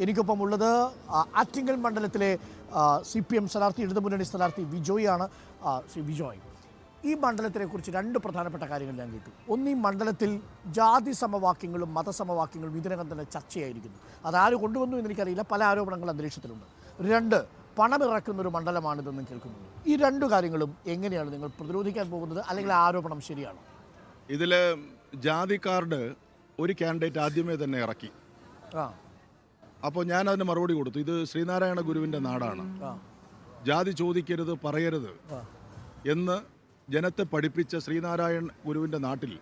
എനിക്കൊപ്പം ഉള്ളത് ആറ്റിങ്ങൽ മണ്ഡലത്തിലെ സി പി എം സ്ഥാനാർത്ഥി ഇടതുമുന്നണി സ്ഥാനാർത്ഥി വിജോയാണ്. ശ്രീ വിജോയ് ഈ മണ്ഡലത്തിനെ കുറിച്ച് രണ്ട് പ്രധാനപ്പെട്ട കാര്യങ്ങൾ ഞാൻ കേട്ടു. ഒന്ന് ഈ മണ്ഡലത്തിൽ ജാതി സമവാക്യങ്ങളും മതസമവാക്യങ്ങളും ഇതിനകം തന്നെ ചർച്ചയായിരിക്കുന്നു. അതാര് കൊണ്ടുവന്നു എന്ന് എനിക്കറിയില്ല. പല ആരോപണങ്ങൾ അന്തരീക്ഷത്തിലുണ്ട്. രണ്ട് പണമിറക്കുന്ന ഒരു മണ്ഡലമാണിതെന്നും കേൾക്കുന്നു ഈ രണ്ട് കാര്യങ്ങളും എങ്ങനെയാണ് നിങ്ങൾ പ്രതിരോധിക്കാൻ പോകുന്നത്? അല്ലെങ്കിൽ ആരോപണം ശരിയാണ്? ഇതിൽ ജാതി കാർഡ് ഒരു കാൻഡിഡേറ്റ് ആദ്യമേ തന്നെ ഇറക്കി. ആ. അപ്പോൾ ഞാൻ അതിന് മറുപടി കൊടുത്തു. ഇത് ശ്രീനാരായണ ഗുരുവിന്റെ നാടാണ്. ജാതി ചോദിക്കരുത് പറയരുത് എന്ന് ജനത്തെ പഠിപ്പിച്ച ശ്രീനാരായണ ഗുരുവിന്റെ നാട്ടിൽ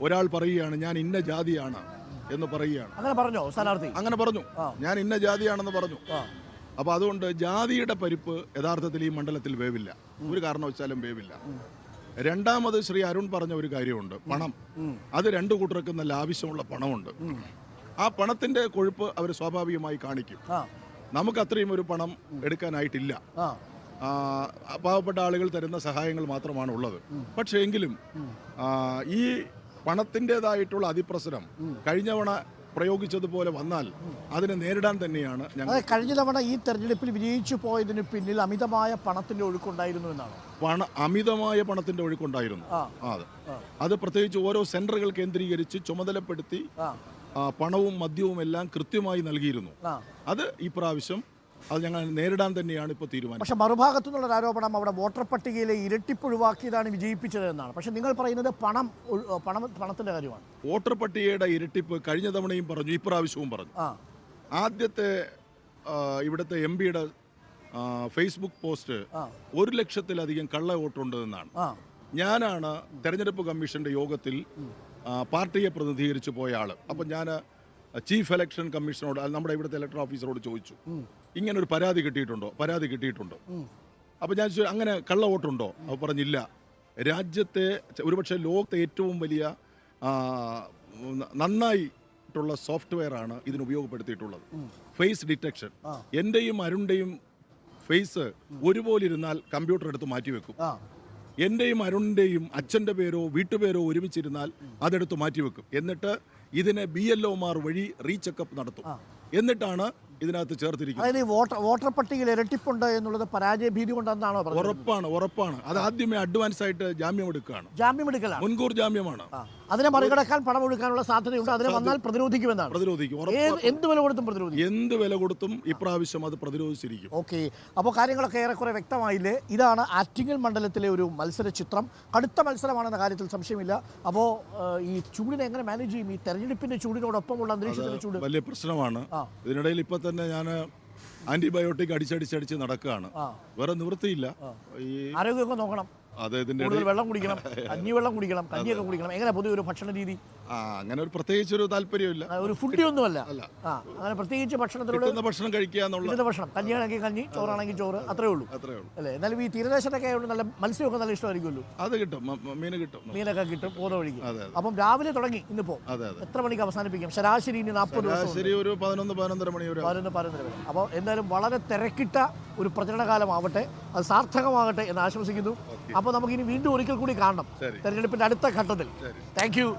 ഒരാൾ പറയുകയാണ് ഞാൻ ഇന്ന ജാതിയാണ് എന്ന് പറയുകയാണ്. അങ്ങനെ പറഞ്ഞോ സ്ഥാനാർത്ഥി? അങ്ങനെ പറഞ്ഞു. ഞാൻ ഇന്ന ജാതിയാണെന്ന് പറഞ്ഞു. അപ്പൊ അപ്പോൾ അതുകൊണ്ട് ജാതിയുടെ പരിപ്പ് യഥാർത്ഥത്തിൽ ഈ മണ്ഡലത്തിൽ വേവില്ല. ഒരു കാരണവശാലും വേവില്ല. രണ്ടാമത് ശ്രീ അരുൺ പറഞ്ഞ ഒരു കാര്യമുണ്ട് പണം. അത് രണ്ടു കൂട്ടർക്കും നല്ല ആവശ്യമുള്ള പണമുണ്ട്. ആ പണത്തിന്റെ കൊഴുപ്പ് അവർ സ്വാഭാവികമായി കാണിക്കും. നമുക്ക് അത്രയും ഒരു പണം എടുക്കാനായിട്ടില്ല. പാവപ്പെട്ട ആളുകൾ തരുന്ന സഹായങ്ങൾ മാത്രമാണ് ഉള്ളത് പക്ഷേ എങ്കിലും ഈ പണത്തിന്റെതായിട്ടുള്ള അതിപ്രസരം കഴിഞ്ഞ തവണ പ്രയോഗിച്ചതുപോലെ വന്നാൽ അതിനെ നേരിടാൻ തന്നെയാണ് ഞങ്ങൾ കഴിഞ്ഞ തവണ ഈ തെരഞ്ഞെടുപ്പിൽ വിജയിച്ചു പോയതിന് പിന്നിൽ അമിതമായ പണത്തിന്റെ ഒഴുക്കുണ്ടായിരുന്നു എന്നാണ്? പണ അമിതമായ പണത്തിന്റെ ഒഴുക്കുണ്ടായിരുന്നു. അതെ. അത് പ്രത്യേകിച്ച് ഓരോ സെന്ററുകൾ കേന്ദ്രീകരിച്ച് ചുമതലപ്പെടുത്തി പണവും മദ്യവും എല്ലാം കൃത്യമായി നൽകിയിരുന്നു. അത് ഈ പ്രാവശ്യം അത് ഞങ്ങൾ നേരിടാൻ തന്നെയാണ് ഇപ്പോൾ തീരുമാനം പക്ഷെ മറുഭാഗത്തു നിന്നുള്ള ആരോപണം അവിടെ വോട്ടർ പട്ടികയിലെ ഇരട്ടിപ്പ് ഒഴിവാക്കിയതാണ് വിജയിപ്പിച്ചത് എന്നാണ് പക്ഷെ നിങ്ങൾ പറയുന്നത് പണം പണം പണത്തിന്റെ കാര്യമാണ്. വോട്ടർ പട്ടികയുടെ ഇരട്ടിപ്പ് കഴിഞ്ഞ തവണയും പറഞ്ഞു ഇപ്രാവശ്യവും പറഞ്ഞു. ആദ്യത്തെ ഇവിടുത്തെ എം പിയുടെ ഫേസ്ബുക്ക് പോസ്റ്റ് ഒരു ലക്ഷത്തിലധികം കള്ള വോട്ടുണ്ടെന്നാണ്. ഞാനാണ് തെരഞ്ഞെടുപ്പ് കമ്മീഷന്റെ യോഗത്തിൽ പാർട്ടിയെ പ്രതിനിധീകരിച്ച് പോയ ആൾ അപ്പം ഞാൻ ചീഫ് ഇലക്ഷൻ കമ്മീഷനോട് നമ്മുടെ ഇവിടുത്തെ ഇലക്ടർ ഓഫീസറോട് ചോദിച്ചു. ഇങ്ങനെ ഒരു പരാതി കിട്ടിയിട്ടുണ്ടോ? പരാതി കിട്ടിയിട്ടുണ്ടോ. അപ്പം ഞാൻ ചോദിച്ചു അങ്ങനെ കള്ള വോട്ടുണ്ടോ? അപ്പോൾ പറഞ്ഞില്ല. രാജ്യത്തെ ഒരുപക്ഷെ ലോകത്തെ ഏറ്റവും വലിയ നന്നായിട്ടുള്ള സോഫ്റ്റ്വെയർ ആണ് ഇതിന് ഉപയോഗപ്പെടുത്തിയിട്ടുള്ളത്. Face detection. എന്റെയും അരുണിന്റെയും ഫേസ് ഒരുപോലെ ഇരുന്നാൽ കമ്പ്യൂട്ടർ എടുത്ത് മാറ്റിവെക്കും. എന്റെയും അരുണിന്റെയും അച്ഛന്റെ പേരോ വീട്ടുപേരോ ഒരുമിച്ചിരുന്നാൽ അതെടുത്ത് മാറ്റിവെക്കും. എന്നിട്ട് ഇതിനെ ബി എൽ ഒമാർ വഴി റീചെക്കപ്പ് നടത്തും. എന്നിട്ടാണ് ഇതിനകത്ത് ചേർത്തിരിക്കുന്നത്. വോട്ടർ വോട്ടർ പട്ടികയിൽ ഇരട്ടിപ്പുണ്ട് എന്നുള്ളത് പരാജയ ഭീതി കൊണ്ടെന്നാണോ ഉറപ്പാണ് ഉറപ്പാണ്. അത് ആദ്യമേ അഡ്വാൻസ് ആയിട്ട് ജാമ്യം എടുക്കുകയാണ്. ജാമ്യം എടുക്കലാണ്. മുൻകൂർ ജാമ്യമാണ്. അതിനെ മറികടക്കാൻ പണം ഒഴുക്കാനുള്ള സാധ്യതയുണ്ട്. അതിനെ വന്നാൽ പ്രതിരോധിക്കുമെന്നാണ്. പ്രതിരോധിക്കും എന്ത് വില കൊടുത്തും പ്രതിരോധിക്കും. എന്ത് വില കൊടുത്തും ഇപ്രാവശ്യം അത് പ്രതിരോധിച്ചിരിക്കും. ഓക്കെ. അപ്പോൾ കാര്യങ്ങളൊക്കെ ഏറെക്കുറെ വ്യക്തമായില്ലേ? ഇതാണ് ആറ്റിങ്ങൽ മണ്ഡലത്തിലെ ഒരു മത്സര ചിത്രം. കടുത്ത മത്സരമാണെന്ന കാര്യത്തിൽ സംശയമില്ല. അപ്പോൾ ഈ ചൂടിനെ എങ്ങനെ മാനേജ് ചെയ്യും? ഈ തെരഞ്ഞെടുപ്പിന്റെ ചൂടിനോടൊപ്പമുള്ള അന്തരീക്ഷത്തിന്റെ ചൂട്. വലിയ പ്രശ്നമാണ്. ഇതിനിടയിൽ ഇപ്പൊ തന്നെ ഞാൻ ആന്റിബയോട്ടിക് അടിച്ചടിച്ചടിച്ച് നടക്കുകയാണ്. വേറെ നിവൃത്തിയില്ല. ഈ ആരോഗ്യമൊക്കെ നോക്കണം. കൂടുതൽ വെള്ളം കുടിക്കണം കഞ്ഞിവെള്ളം കുടിക്കണം കഞ്ഞിയൊക്കെ കുടിക്കണം. എങ്ങനെ പൊതുവെ ഒരു ഭക്ഷണ രീതി? അങ്ങനെ ഒരു പ്രത്യേകിച്ച് ഒരു താല്പര്യമില്ല ഒരു ഫുഡി ഒന്നുമല്ല. അല്ല. ആ അങ്ങനെ പ്രത്യേകിച്ച് ഭക്ഷണത്തിലൂടെ ഭക്ഷണം കഴിക്കുക എന്നുള്ള ഭക്ഷണം. കഞ്ഞിയാണെങ്കിൽ കഞ്ഞി ചോറാണെങ്കിൽ ചോറ് അത്രേ ഉള്ളൂ. അത്രേ ഉള്ളൂ. അല്ലേ? എന്നാലും ഈ തീരദേശത്തൊക്കെ ആയതുകൊണ്ട് നല്ല മത്സ്യമൊക്കെ നല്ല ഇഷ്ടമായിരിക്കുമല്ലോ. അത് കിട്ടും. മീൻ കിട്ടും. മീനൊക്കെ കിട്ടും പോകുന്ന വഴിക്ക്. അപ്പം രാവിലെ തുടങ്ങി ഇന്നിപ്പോ. എത്ര മണിക്ക് അവസാനിപ്പിക്കും? ശരാശരി ഇനി നാൽപ്പത് ശരി ഒരു പതിനൊന്ന് പതിനൊന്നര മണി പതിനൊന്ന് പതിനൊന്നര വരെ. അപ്പോൾ എന്തായാലും വളരെ തിരക്കിട്ട ഒരു പ്രചരണകാലമാവട്ടെ അത് സാർത്ഥകമാകട്ടെ എന്ന് ആശംസിക്കുന്നു. അപ്പോൾ നമുക്കിനി വീണ്ടും ഒരിക്കൽ കൂടി കാണണം. തെരഞ്ഞെടുപ്പിന്റെ തെരഞ്ഞെടുപ്പിന്റെ അടുത്ത ഘട്ടത്തിൽ. Thank you.